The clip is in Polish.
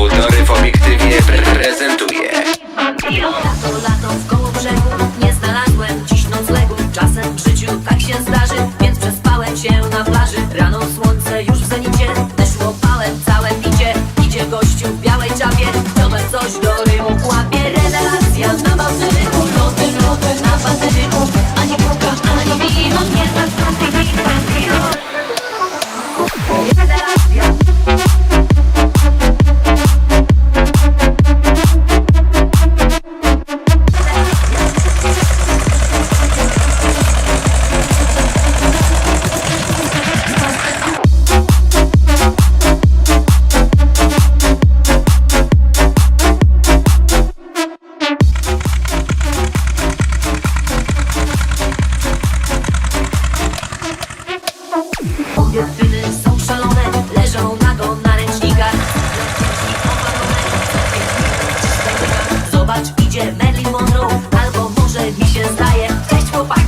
Futoryf obiektywnie pre- prezentuje. Lato, lato w koło brzegu. Nie znalazłem dziś noclegu. Czasem w życiu tak się zdarzy Są szalone, leżą nago na ręcznikach. Zobacz, idzie Marilyn Monroe Albo może mi się zdaje. Cześć chłopak.